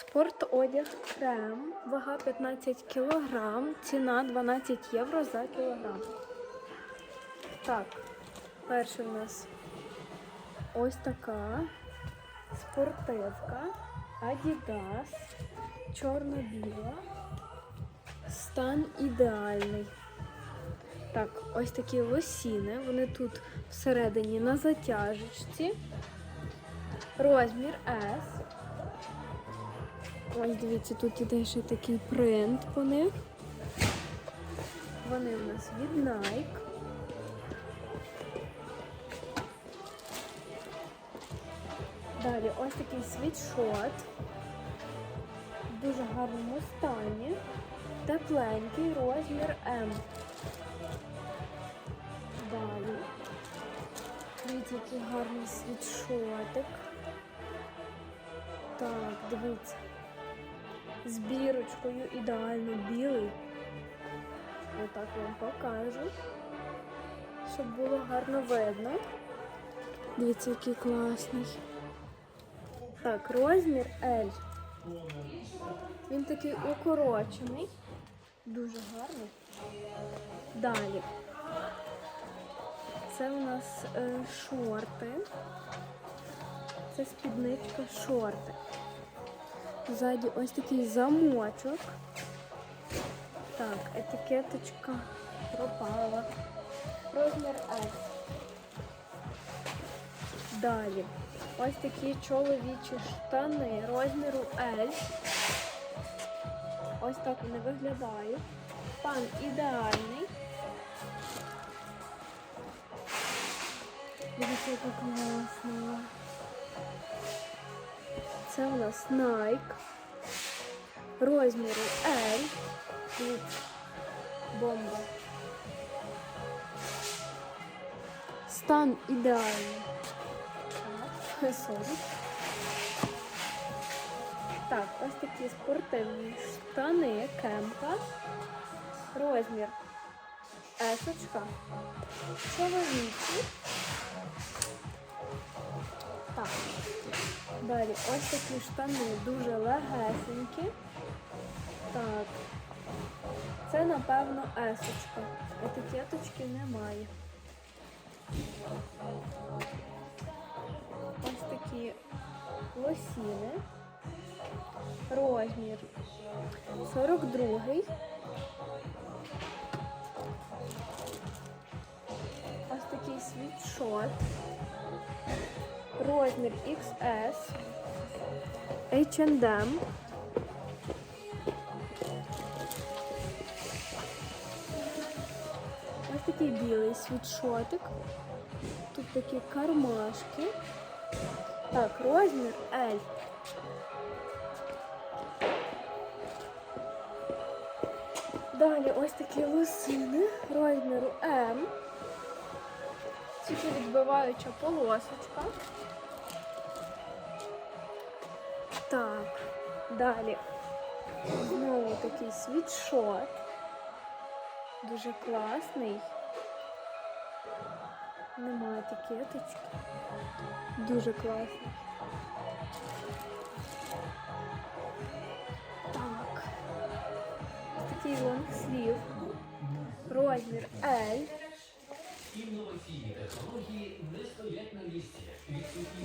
Спортодяг крем, вага 15 кг, ціна 12 євро за кілограм. Так, перший у нас ось така спортивка Adidas, чорно-біла. Стан ідеальний. Так, ось такі лосіни. Вони тут всередині на затяжечці. Розмір S. Ось дивіться, тут іде ще такий принт по них. Вони у нас від Nike. Далі ось такий світшот. В дуже гарному стані. Тепленький розмір М. Далі. Дивіться, який гарний світшотик. Так, дивіться. З бірочкою ідеально білий. Отак вам покажу. Щоб було гарно видно. Дивіться, який класний. Так, розмір L. Він такий укорочений. Дуже гарний. Далі. Це у нас е, шорти. Це спідничка шорти. Ззаді ось такий замочок. Так, етикеточка пропала. Розмір S. Далі. Ось такі чоловічі штани розміру L. Ось так вони виглядають. Пан ідеальний. Дивіться, яка класна. Це у нас Nike. Розміру L. Дивіться. Бомба. Стан ідеальний. Так. Так, ось такі спортивні штани кемпа. Розмір есочка. Чоловічі. Так. Далі ось такі штани дуже легесенькі. Так. Це, напевно, есочка. Етикеточки немає. Ось такі лосіни. Розмір 42. Ось такий світшот. Розмір XS. H&M. Ось такий білий світшотик. Тут такі кармашки. Так, розмір L. Далі ось такі лосини розміру М. Тільки відбиваюча полосочка. Далі знову такий світшот. Дуже класний. Немає етикеточки. Дуже класний. Так. Такий лонгслів. Розмір L. Інноваційні технології не стоять на місці.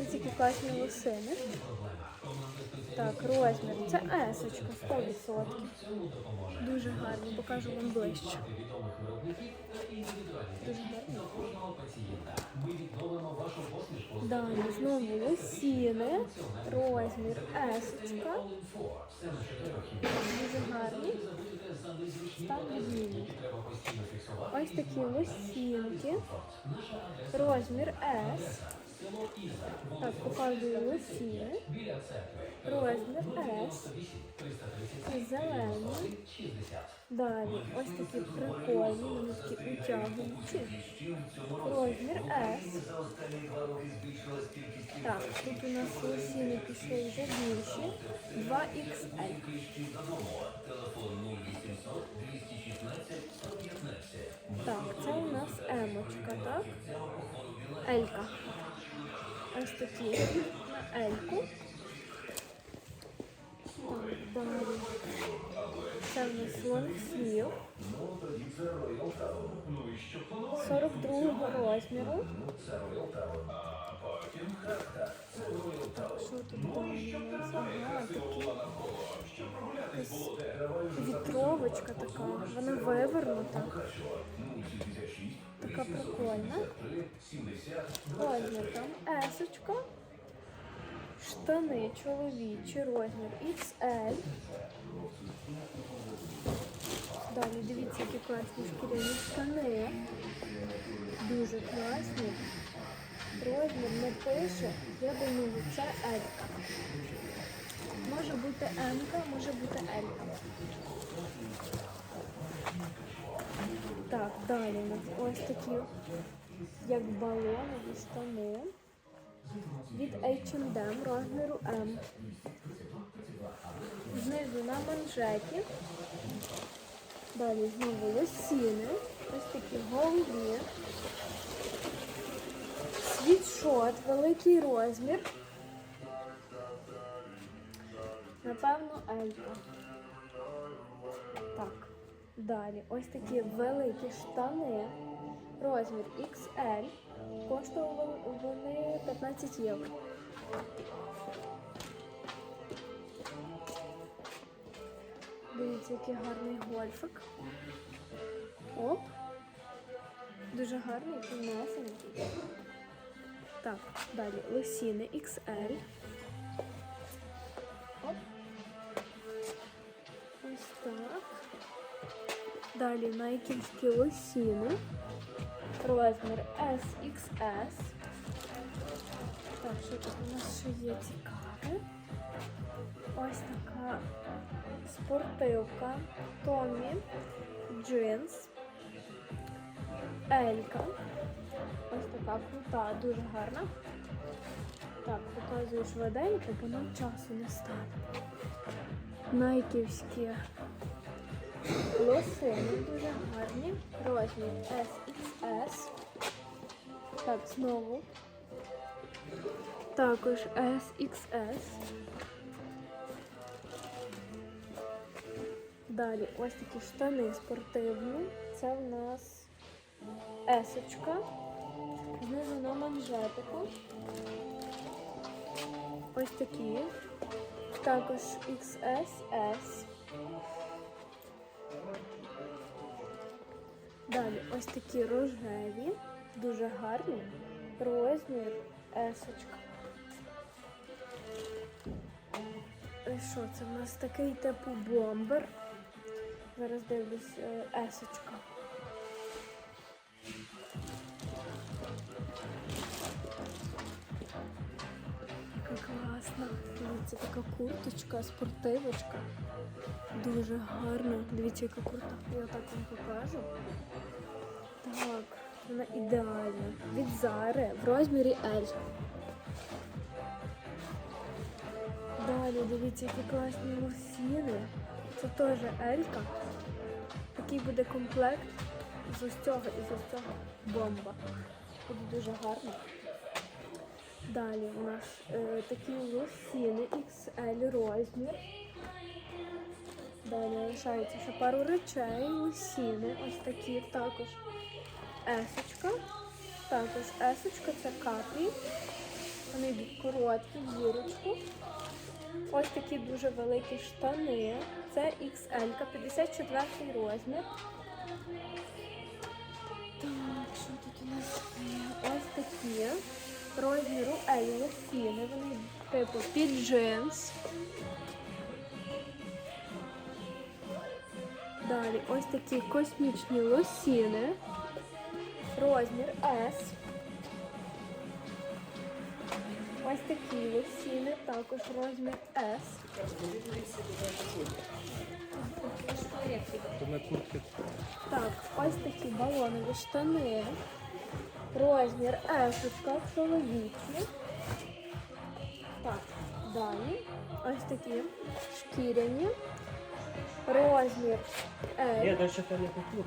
Ось такі класні лосини. Так, розмір. Це есочка, 100%. Дуже гарний, покажу вам ближче. Дуже посмішку. Далі знову лосіни. Розмір есочка. All-in-4. Все на чотирьох Дуже постійно фіксувати. Ось такі лосінки. Розмір S. Так, показую. Біля. Розмір S. 8 330 Зелені. Далі ось такі прикольні, такі утягуючі. Розмір S. Так, тут у нас лосіни пішли вже більші. 2XL. Так, це у нас емочка, так? Елька. Ось такі на Ельку. Далі. Це в нас лонгслів. 42 розміру. Що тут далі? Ага, такі. Якась Вітровочка така, вона вивернута. Така прикольна. Розмір там есочка. Штани чоловічі, розмір XL. Далі дивіться, які класні шкіряні штани. Дуже класні. Розмір не пише, я думаю, це L. Може бути М, може бути L. Так, далі у нас ось такі, як балонові штани від H&M розміру М. Знизу на манжеті. Далі знову лосіни. Ось такі голубі. Світшот, великий розмір. Напевно, Елька. Так. Далі ось такі великі штани. Розмір XL. Коштували вони 15 євро. Дивіться, який гарний гольфик. Оп. Дуже гарний, тонесенький. Так, далі лосіни XL. Так. Далі найківські лосіни. Розмір SXS. Так, що тут у нас ще є цікаве? Ось така спортивка. Томі. Джинс. Елька. Ось така крута, дуже гарна. Так, показую швиденько, бо нам часу не стане. Найківські лосини дуже гарні. Розмір SXS. Так, знову. Також SXS. Далі ось такі штани спортивні. Це в нас есочка. Знизу на манжетику. Ось такі. Також XSS. Далі ось такі рожеві, дуже гарні. Розмір есочка. Е, Що це У нас такий типу бомбер? Зараз дивлюсь е, есочка. Класна. Дивіться, така курточка, спортивочка. Дуже гарна. Дивіться, яка курта. Я так вам покажу. Так, вона ідеальна. Від Зари в розмірі L. Далі дивіться, які класні лосіни. Це теж Елька. Такий буде комплект з ось цього і з ось цього бомба. Буде дуже гарно. Далі у нас е, такі лосіни XL розмір. Далі лишається ще пару речей, лосіни, ось такі також есочка. Також есочка це каплі. Вони йдуть короткі, в зірочку. Ось такі дуже великі штани. Це XL, 54 розмір. Так, що тут у нас є? Ось такі. Розміру L лосіни. Вони типу під джинс. Далі ось такі космічні лосіни. Розмір S. Ось такі лосіни, також розмір S. Так, ось такі балонові штани. Розмір S чоловічі. Так, далі. Ось такі шкіряні. Розмір L. Я там не покупив.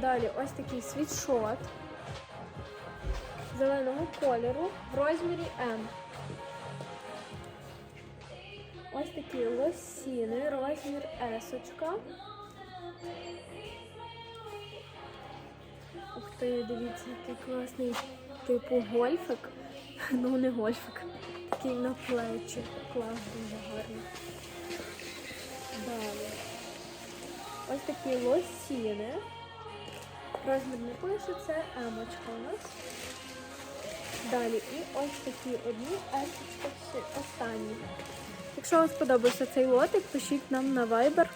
Далі ось такий світшот зеленого кольору в розмірі М. ось такі лосіни, розмір есочка. Ух ти, дивіться, який класний типу гольфик. Ну, не гольфик. Такий на плечі. Клас, дуже гарний. Далі. Ось такі лосіни. Розмір не пише, це емочка у нас. Далі і ось такі одні есочки останні. Якщо вам сподобався цей лотик, пишіть нам на Viber